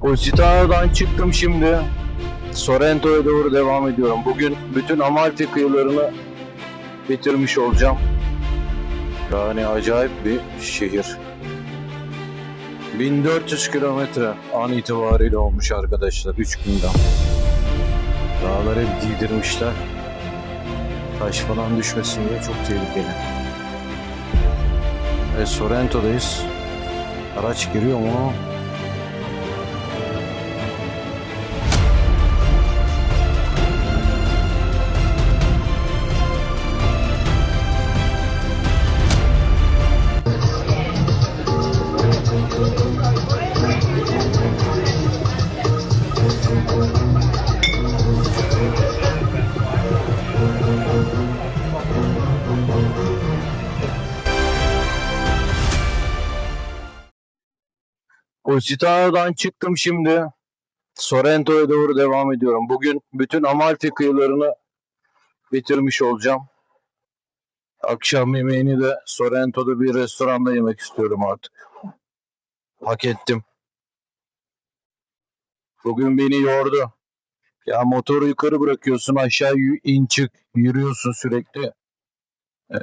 Positano'dan çıktım şimdi. Sorrento'ya doğru devam ediyorum. Bugün bütün Amalfi kıyılarını bitirmiş olacağım. Yani acayip bir şehir. 1400 kilometre an itibariyle olmuş arkadaşlar 3 günden. Dağları hep giydirmişler. Taş falan düşmesin diye çok tehlikeli. Ve Sorrento'dayız. Araç giriyor mu? Positano'dan çıktım şimdi. Sorrento'ya doğru devam ediyorum. Bugün bütün Amalfi kıyılarını bitirmiş olacağım. Akşam yemeğini de Sorrento'da bir restoranda yemek istiyorum artık. Hak ettim. Bugün beni yordu. Ya motoru yukarı bırakıyorsun aşağı in çık yürüyorsun sürekli. Ee,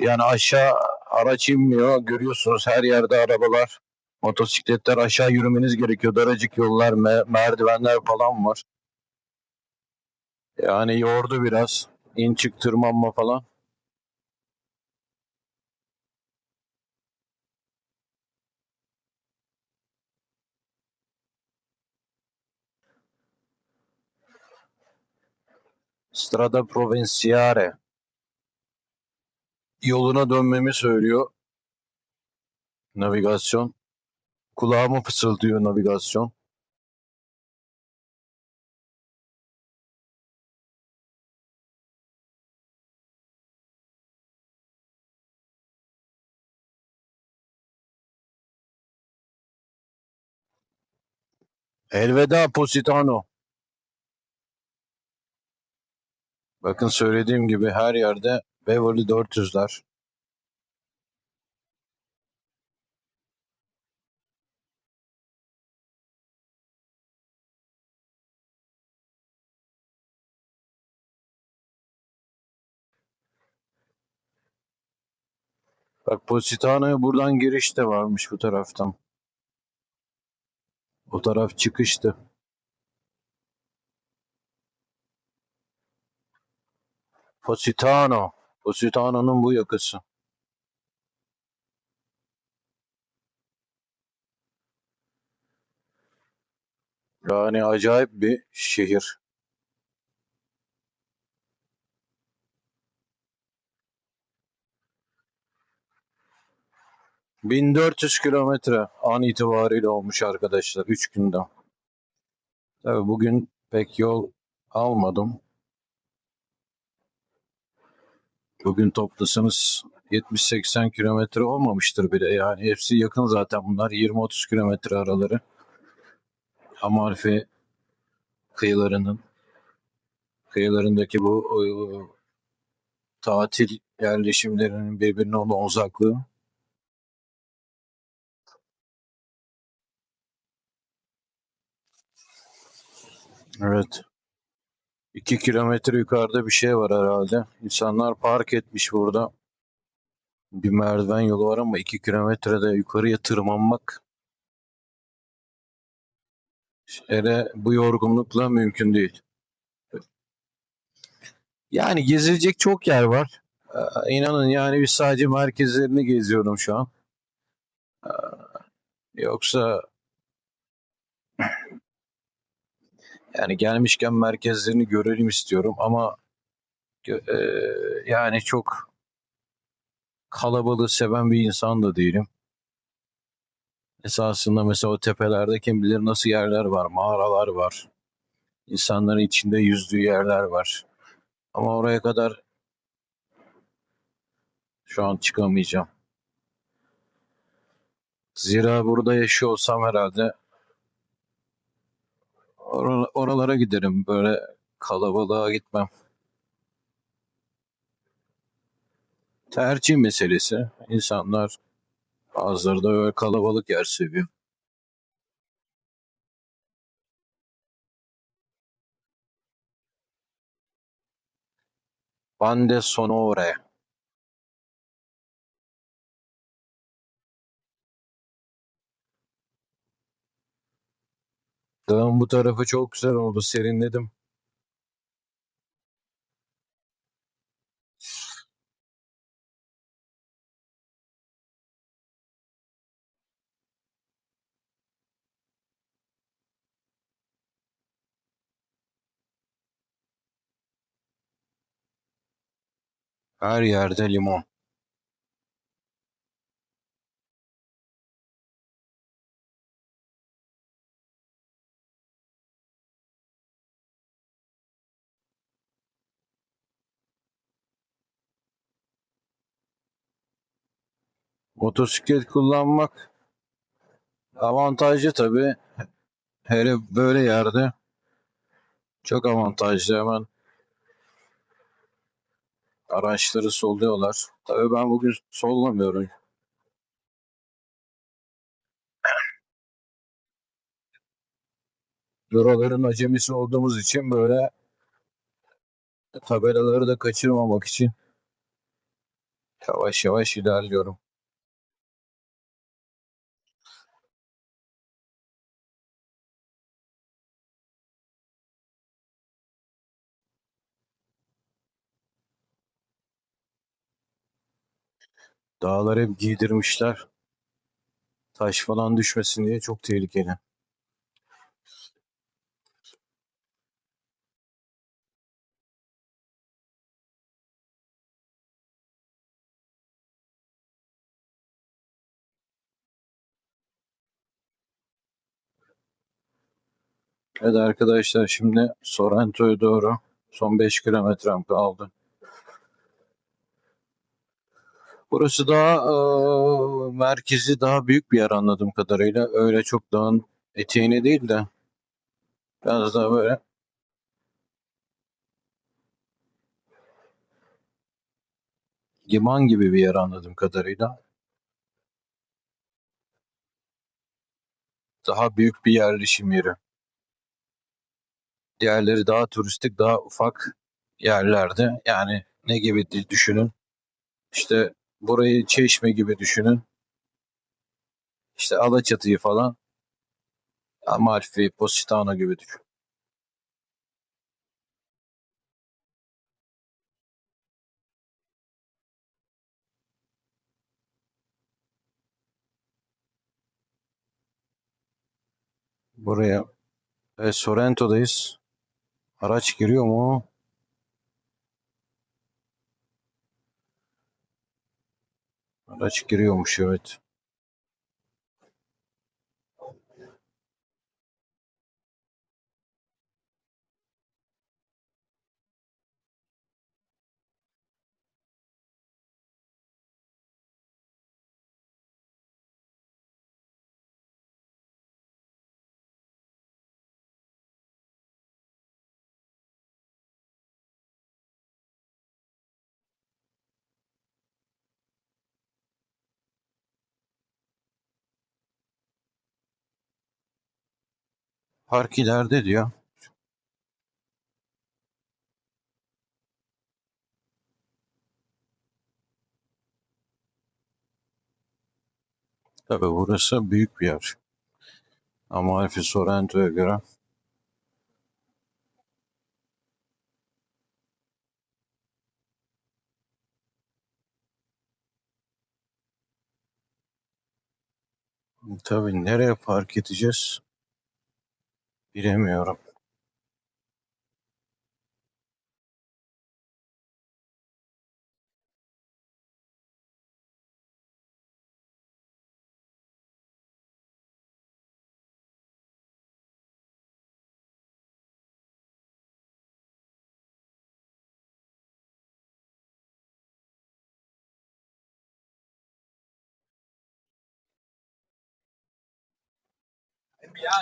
yani aşağı araç inmiyor. Görüyorsunuz her yerde arabalar. Motosikletler aşağı yürümeniz gerekiyor. Daracık yollar, me- merdivenler falan var. Yani yordu biraz. İn çık tırmanma falan. Strada Provinciale. Yoluna dönmemi söylüyor. Navigasyon. Kulağıma fısıldıyor navigasyon. Elveda Positano. Bakın söylediğim gibi her yerde Beverly 400'ler. Bak Positano'ya buradan giriş de varmış bu taraftan. O taraf çıkıştı. Positano. Positano'nun bu yakası. Yani acayip bir şehir. ...1400 kilometre an itibariyle olmuş arkadaşlar 3 günden. Tabii bugün pek yol almadım. Bugün toplasanız 70-80 kilometre olmamıştır bile. Yani hepsi yakın zaten bunlar 20-30 kilometre araları. Amalfi kıyılarının kıyılarındaki bu e, tatil yerleşimlerinin birbirine olan uzaklığı. Evet. 2 kilometre yukarıda bir şey var herhalde. İnsanlar park etmiş burada. Bir merdiven yolu var ama 2 kilometrede yukarıya tırmanmak hele bu yorgunlukla mümkün değil. Yani gezilecek çok yer var. Ee, İnanın yani biz sadece merkezlerini geziyorum şu an. Ee, Yoksa yani gelmişken merkezlerini görelim istiyorum ama e, yani çok kalabalığı seven bir insan da değilim. Esasında mesela o tepelerde kim bilir nasıl yerler var, mağaralar var. İnsanların içinde yüzdüğü yerler var. Ama oraya kadar şu an çıkamayacağım. Zira burada yaşıyor olsam herhalde oralara giderim. Böyle kalabalığa gitmem. Tercih meselesi. İnsanlar bazıları da böyle kalabalık yer seviyor. Bande sonore. Dağın bu tarafı çok güzel oldu. Serinledim. Her yerde limon. Motosiklet kullanmak avantajlı tabii. Hele böyle yerde çok avantajlı hemen araçları solluyorlar. Tabii ben bugün sollamıyorum. Buraların acemisi olduğumuz için böyle tabelaları da kaçırmamak için yavaş yavaş ilerliyorum. Dağlar hep giydirmişler. Taş falan düşmesin diye çok tehlikeli. Evet arkadaşlar şimdi Sorrento'ya doğru son 5 kilometrem kaldı. Burası daha eee, merkezi daha büyük bir yer anladığım kadarıyla. Öyle çok dağın eteğine değil de biraz daha böyle liman gibi bir yer anladığım kadarıyla. Daha büyük bir yerleşim yeri. Diğerleri daha turistik, daha ufak yerlerde. Yani ne gibi düşünün. İşte burayı Çeşme gibi düşünün. İşte Alaçatı'yı falan. Amalfi, Positano gibi düşün. Buraya ve Sorrento'dayız. Araç giriyor mu? Araç giriyormuş evet. Park ileride diyor. Tabii burası büyük bir yer. Amalfi Sorrento'ya göre. Tabii nereye park edeceğiz bilemiyorum.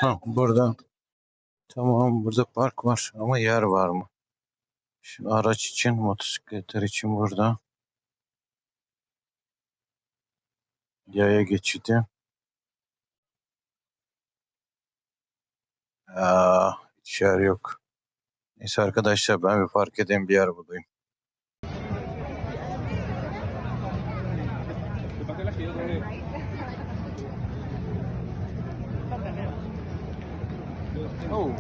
Ha, burada tamam burada park var ama yer var mı? Şimdi araç için, motosikletler için burada yaya geçidi. Aa, hiç yer yok. Neyse arkadaşlar ben bir park edeyim bir yer bulayım. Oh.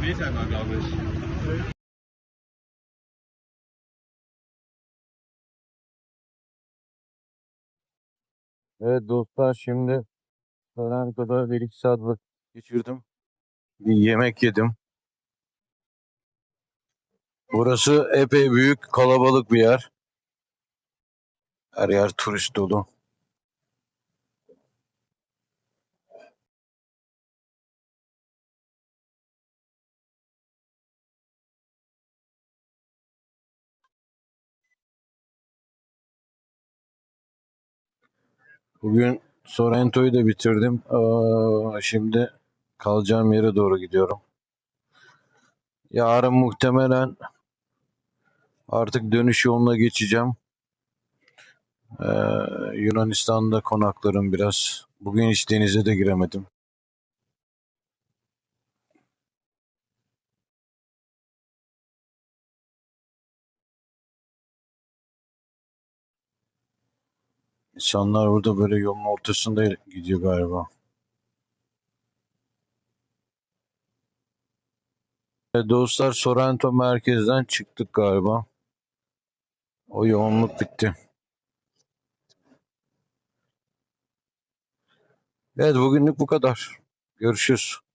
Meter war, glaube. Evet dostlar şimdi Toronto'da bir iki saat geçirdim. Bir yemek yedim. Burası epey büyük, kalabalık bir yer. Her yer turist dolu. Bugün Sorrento'yu da bitirdim. Aa, şimdi kalacağım yere doğru gidiyorum. Yarın muhtemelen artık dönüş yoluna geçeceğim. Ee, Yunanistan'da konaklarım biraz. Bugün hiç denize de giremedim. İnsanlar burada böyle yolun ortasında gidiyor galiba. E, dostlar Sorrento merkezden çıktık galiba. O yoğunluk bitti. Evet bugünlük bu kadar. Görüşürüz.